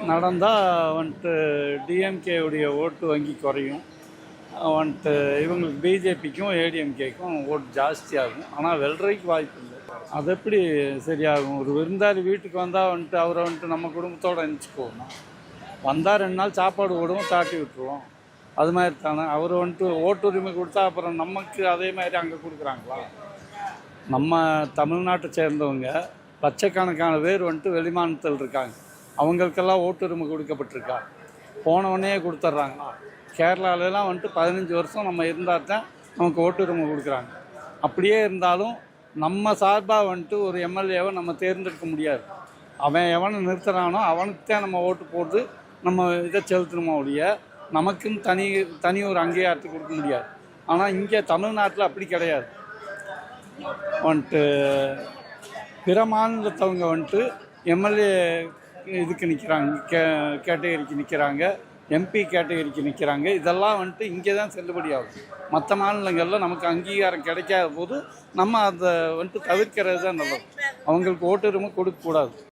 நடந்தால் வந்துட்டு டிஎம்கேவுடைய ஓட்டு வங்கி குறையும். வந்துட்டு இவங்களுக்கு பிஜேபிக்கும் ஏடிஎம்கேக்கும் ஓட்டு ஜாஸ்தியாகும். ஆனால் வெள்ளரைக்கு வாய்ப்பு இல்லை. அது எப்படி சரியாகும்? ஒரு விருந்தாளி வீட்டுக்கு வந்தால் வந்துட்டு அவரை வந்துட்டு நம்ம குடும்பத்தோடு நினச்சிக்குவோம் வந்தால் ரெண்டு நாள் சாப்பாடு போடுவோம் தாட்டி விட்டுருவோம். அது மாதிரி தானே. அவர் வந்துட்டு ஓட்டுரிமை கொடுத்தா அப்புறம் நமக்கு அதே மாதிரி அங்கே கொடுக்குறாங்களா? நம்ம தமிழ்நாட்டை சேர்ந்தவங்க லட்சக்கணக்கான பேர் வந்துட்டு வெளிமாநிலத்தில் இருக்காங்க. அவங்களுக்கெல்லாம் ஓட்டுரிமை கொடுக்கப்பட்டிருக்கா? போனவொடனே கொடுத்துட்றாங்களா? கேரளாவிலலாம் வந்துட்டு பதினஞ்சு வருஷம் நம்ம இருந்தால் தான் நமக்கு ஓட்டுரிமை கொடுக்குறாங்க. அப்படியே இருந்தாலும் நம்ம சார்பாக வந்துட்டு ஒரு எம்எல்ஏவை நம்ம தேர்ந்தெடுக்க முடியாது. அவன் எவனை நிறுத்துறானோ அவனுக்கு தான் நம்ம ஓட்டு போட்டு நம்ம இதை செலுத்தணுமா ஒழிய நமக்குன்னு தனி தனி ஒரு அங்கீகாரத்தை கொடுக்க முடியாது. ஆனால் இங்கே தமிழ்நாட்டில் அப்படி கிடையாது. வந்துட்டு பிற மாநிலத்தவங்க வந்துட்டு எம்எல்ஏ இதுக்கு நிற்கிறாங்க கே கேட்டகரிக்கு நிற்கிறாங்க எம்பி கேட்டகரிக்கு நிற்கிறாங்க இதெல்லாம் வந்துட்டு இங்கே தான் செல்லுபடியாகும் மற்ற மாநிலங்களில் நமக்கு அங்கீகாரம் கிடைக்காத போது நம்ம அதை வந்துட்டு தவிர்க்கிறது தான் நல்லது. அவங்களுக்கு ஓட்டுரிமை கொடுக்கக்கூடாது.